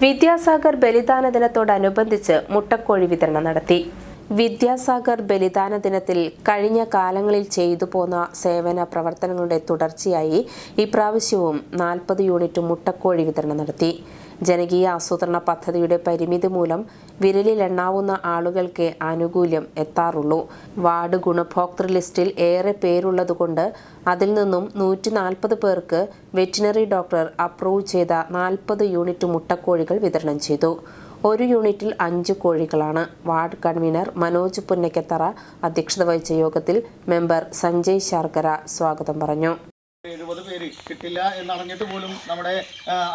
വിദ്യാസാഗർ ബലിദാന ദിനത്തോടനുബന്ധിച്ച് മുട്ടക്കോഴി വിതരണം നടത്തി വിദ്യാസാഗർ ബലിദാന ദിനത്തിൽ കഴിഞ്ഞ കാലങ്ങളിൽ ചെയ്തു പോന്ന സേവന പ്രവർത്തനങ്ങളുടെ തുടർച്ചയായി ഇപ്രാവശ്യവും നാൽപ്പത് യൂണിറ്റ് മുട്ടക്കോഴി വിതരണം നടത്തി. ജനകീയ ആസൂത്രണ പദ്ധതിയുടെ പരിമിതി മൂലം വിരലിലെണ്ണാവുന്ന ആളുകൾക്ക് ആനുകൂല്യം എത്താറുള്ളൂ. വാർഡ് ഗുണഭോക്തൃ ലിസ്റ്റിൽ ഏറെ പേരുള്ളതുകൊണ്ട് അതിൽ നിന്നും നൂറ്റി നാൽപ്പത് പേർക്ക് വെറ്റിനറി ഡോക്ടർ അപ്രൂവ് ചെയ്ത നാൽപ്പത് യൂണിറ്റ് മുട്ടക്കോഴികൾ വിതരണം ചെയ്തു. ഒരു യൂണിറ്റിൽ അഞ്ച് കോഴികളാണ്. വാർഡ് കൺവീനർ മനോജ് പുന്നക്കത്തറ അധ്യക്ഷത വഹിച്ച യോഗത്തിൽ മെമ്പർ സഞ്ജയ് ശർക്കര സ്വാഗതം പറഞ്ഞു. എഴുപത് പേര് കിട്ടില്ല എന്നറിഞ്ഞിട്ട് പോലും നമ്മുടെ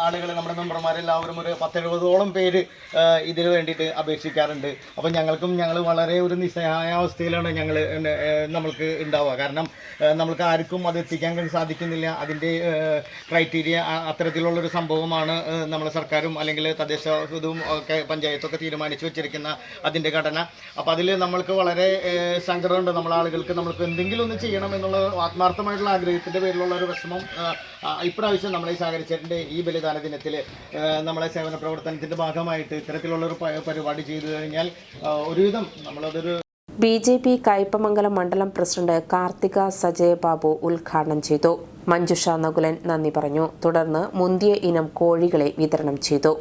ആളുകൾ നമ്മുടെ മെമ്പർമാരെല്ലാവരും ഒരു പത്തെഴുപതോളം പേര് ഇതിന് വേണ്ടിയിട്ട് അപേക്ഷിക്കാറുണ്ട്. അപ്പം ഞങ്ങൾക്കും ഞങ്ങൾ വളരെ ഒരു നിസ്സഹായ അവസ്ഥയിലാണ് ഞങ്ങൾ നമ്മൾക്ക് ഉണ്ടാവുക കാരണം നമ്മൾക്ക് ആർക്കും അത് എത്തിക്കാൻ സാധിക്കുന്നില്ല. അതിന്റെ ക്രൈറ്റീരിയ അത്തരത്തിലുള്ളൊരു സംഭവമാണ് നമ്മളെ സർക്കാരും അല്ലെങ്കിൽ തദ്ദേശ ഇതും ഒക്കെ പഞ്ചായത്തൊക്കെ തീരുമാനിച്ചു വെച്ചിരിക്കുന്ന അതിന്റെ ഘടന. അപ്പോൾ അതിൽ നമ്മൾക്ക് വളരെ സങ്കടമുണ്ട്. നമ്മളാളുകൾക്ക് നമ്മൾക്ക് എന്തെങ്കിലും ഒന്ന് ചെയ്യണം എന്നുള്ള ആത്മാർത്ഥമായിട്ടുള്ള ആഗ്രഹത്തിന്റെ പേരിലുള്ള ഒരു വിഷമം. ഇപ്രാവശ്യം നമ്മളെ സഹകരിച്ചതിന്റെ ഈ ബലിദാന ദിനത്തിൽ നമ്മളെ സേവന പ്രവർത്തനത്തിന്റെ ഭാഗമായിട്ട് ഇത്തരത്തിലുള്ള ഒരു പരിപാടി ചെയ്തു കഴിഞ്ഞാൽ ഒരുവിധം നമ്മളതൊരു ബി ജെ പി കയ്പമംഗലം മണ്ഡലം പ്രസിഡന്റ് കാർത്തിക സജയ ബാബു ഉദ്ഘാടനം ചെയ്തു. മഞ്ജുഷ നകുലൻ നന്ദി പറഞ്ഞു. തുടർന്ന് മുന്തിയ ഇനം കോഴികളെ വിതരണം ചെയ്തു.